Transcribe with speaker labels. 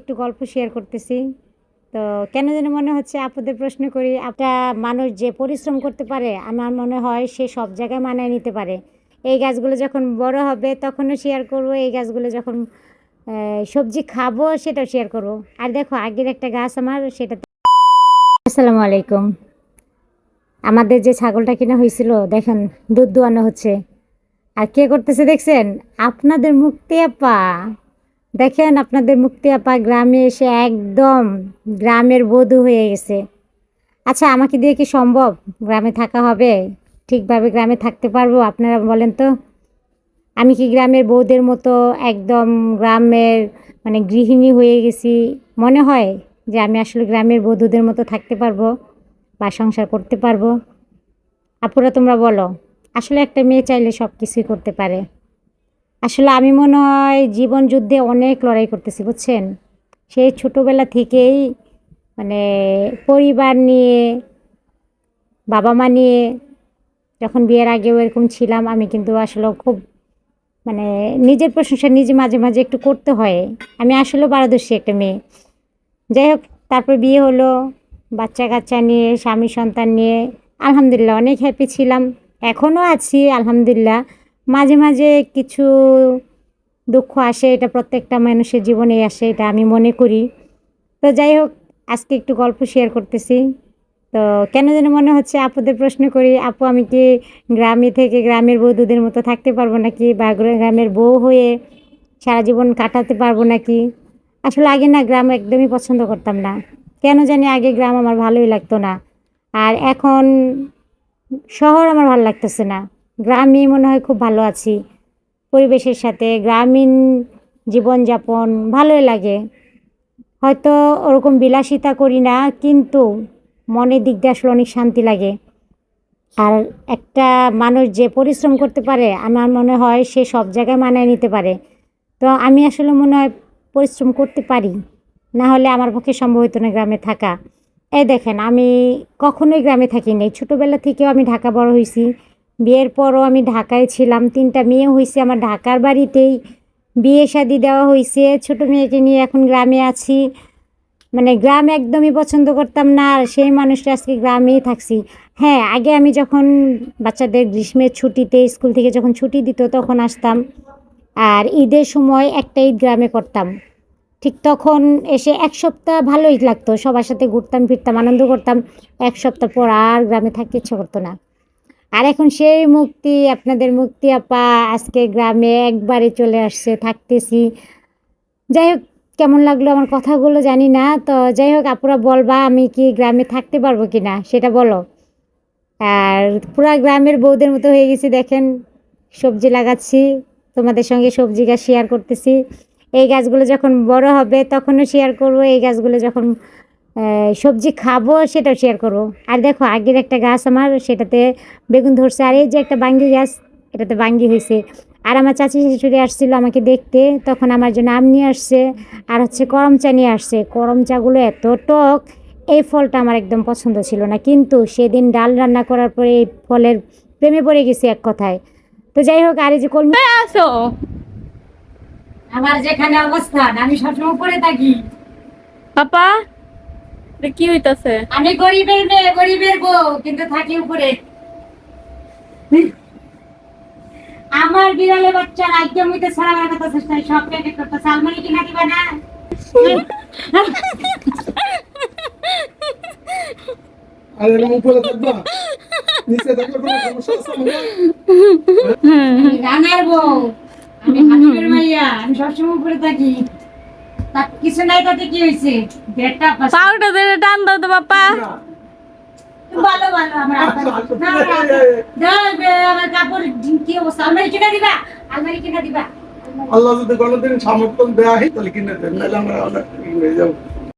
Speaker 1: একটু গল্প শেয়ার করতেছি। তো কেন যেন মনে হচ্ছে আপুদের প্রশ্ন করি, একটা মানুষ যে পরিশ্রম করতে পারে, আমার মনে হয় সে সব জায়গায় মানায় নিতে পারে। এই গাছগুলো যখন বড় হবে তখনও শেয়ার করব, এই গাছগুলো যখন সবজি খাব সেটাও শেয়ার করব। আর দেখো, আগের একটা গাছ আমার সেটা আসসালামু আলাইকুম। আমাদের যে ছাগলটা কিনা হয়েছিল, দেখেন, দুধ দোয়ানো হচ্ছে। আর কে করতেছে দেখছেন? আপনাদের মুক্তি আপা। দেখেন আপনাদের মুক্তি আপা গ্রামে এসে একদম গ্রামের বধূ হয়ে গেছে। আচ্ছা আমাকে দিয়ে কি সম্ভব? গ্রামে থাকা হবে? ঠিকভাবে গ্রামে থাকতে পারব? আপনারা বলেন তো। আমি কি গ্রামের বউদের মতো একদম গ্রামের মানে গৃহিণী হয়ে গেছি? মনে হয় যে আমি আসলে গ্রামের বধূদের মতো থাকতে পারব বা সংসার করতে পারব। আপুরা, তোমরা বলো, আসলে একটা মেয়ে চাইলে সব কিছুই করতে পারে। আসলে আমি মনে হয় জীবন যুদ্ধে অনেক লড়াই করতেছি, বুঝছেন? সেই ছোটোবেলা থেকেই মানে পরিবার নিয়ে, বাবা মা নিয়ে যখন বিয়ের আগেও এরকম ছিলাম, আমি কিন্তু আসলে খুব মানে নিজের প্রশংসা নিজে মাঝে মাঝে একটু করতে হয়। আমি আসলে পারদর্শী একটা মেয়ে। যাই হোক, তারপর বিয়ে হলো, বাচ্চা কাচ্চা নিয়ে, স্বামী সন্তান নিয়ে, আলহামদুলিল্লাহ অনেক হ্যাপি ছিলাম। এখনও আছি, আলহামদুলিল্লাহ। মাঝে মাঝে কিছু দুঃখ আসে, এটা প্রত্যেকটা মানুষের জীবনে আসে, এটা আমি মনে করি। তো যাই হোক, আজকে একটু গল্প শেয়ার করতেছি। তো কেন যেন মনে হচ্ছে আপুদের প্রশ্ন করি, আপু আমি কি গ্রামে থেকে গ্রামের বধূদের মতো থাকতে পারব নাকি বা গ্রামের বউ হয়ে সারা জীবন কাটাতে পারব নাকি? আসলে আগে না গ্রাম একদমই পছন্দ করতাম না। কেন জানি আগে গ্রাম আমার ভালোই লাগতো না। আর এখন শহর আমার ভালো লাগতেছে না। গ্রামই মনে হয় খুব ভালো আছি। পরিবেশের সাথে, গ্রামীণ জীবনযাপন ভালোই লাগে। হয়তো ওরকম বিলাসিতা করি না, কিন্তু মনের দিক দিয়ে আসলে অনেক শান্তি লাগে। আর একটা মানুষ যে পরিশ্রম করতে পারে, আমার মনে হয় সে সব জায়গায় মানায় নিতে পারে। তো আমি আসলে মনে হয় পরিশ্রম করতে পারি, না হলে আমার পক্ষে সম্ভব হতো না গ্রামে থাকা। এই দেখেন, আমি কখনোই গ্রামে থাকি থাকিনি ছোটোবেলা থেকেও আমি ঢাকা বড় হয়েছি বিয়ের পরও আমি ঢাকায় ছিলাম। তিনটা মেয়ে হয়েছে আমার ঢাকার বাড়িতেই। বিয়ে শাদি দেওয়া হয়েছে ছোটো মেয়েকে নিয়ে এখন গ্রামে আছি। মানে গ্রাম একদমই পছন্দ করতাম না আর সেই মানুষটা আজকে গ্রামেই থাকছি। হ্যাঁ আগে আমি যখন বাচ্চাদের গ্রীষ্মের ছুটিতে স্কুল থেকে যখন ছুটি দিত তখন আসতাম। আর ঈদের সময় একটা ঈদ গ্রামে করতাম। ঠিক তখন এসে এক সপ্তাহ ভালোই লাগতো। সবার সাথে ঘুরতাম, ফিরতাম, আনন্দ করতাম। এক সপ্তাহ পর আর গ্রামে থাকতে ইচ্ছে করতো না। আর এখন সেই মুক্তি, আপনাদের মুক্তি আপা, আজকে গ্রামে একবারে চলে আসছে, থাকতেছি। যাই হোক, কেমন লাগল আমার কথাগুলো জানি না, তো যাই হোক, আপুরা বলবা আমি কি গ্রামে থাকতে পারব কি না সেটা বলো। আর পুরা গ্রামের বউদের মতো হয়ে গেছি, দেখেন, সবজি লাগাচ্ছি, তোমাদের সঙ্গে সবজি গাছ শেয়ার করতেছি। এই গাছগুলো যখন বড় হবে, তখনও শেয়ার করব, এই গাছগুলো যখন সবজি খাব সেটাও শেয়ার করব। আর দেখো আগের একটা গাছ আমার সেটাতে বেগুন ধরছে। আর এই যে একটা বাঙ্গি গাছ এটাতে বাঙ্গি হয়েছে। আর আমার চাচি শাশুড়ি আসছিল আমাকে দেখতে তখন আমার জন্য আম নিয়ে আসছে আর হচ্ছে করম চা নিয়ে আসছে। করম চাগুলো এত টক এই ফলটা আমার একদম পছন্দ ছিল না। কিন্তু সেদিন ডাল রান্না করার পরে এই ফলের প্রেমে পড়ে গেছি এক কথায়। তো যাই হোক আর এই যে কলমি
Speaker 2: আসো
Speaker 1: আমার যেখানে অবস্থান আমি সবসময় উপরে থাকি।
Speaker 2: পাপা কি হইতাছে?
Speaker 1: আমি গরিবের মেয়ে গরিবের বউ কিন্তু থাকি উপরে। আমার বিড়ালে বাচ্চা চেষ্টা সব করতে? সালমানি কিনা দিবা না?
Speaker 3: আর এরকম উপরে থাকবা? নিচে থাকলে কোনো সমস্যা আছে
Speaker 1: আমি রানার বউ আমি হাবিবের মাইয়া আমি সবসময় উপরে থাকি। কিছু নাই তাতে কি হয়েছে?
Speaker 2: পাউডার দিয়ে টান দাও তো পাপা
Speaker 3: না,
Speaker 1: ভালো ভালো আমার আব্বা- না, না, দাও, বে, আমার কাপড় কি অবস্থা? আলমারি কিনা দিবা? আলমারি কিনা দিবা?
Speaker 3: আল্লাহ যদি কোনোদিন সমর্থন দেয় তাহলে কিনে দেন নাহলে আমরা অনেক হয়ে যাব।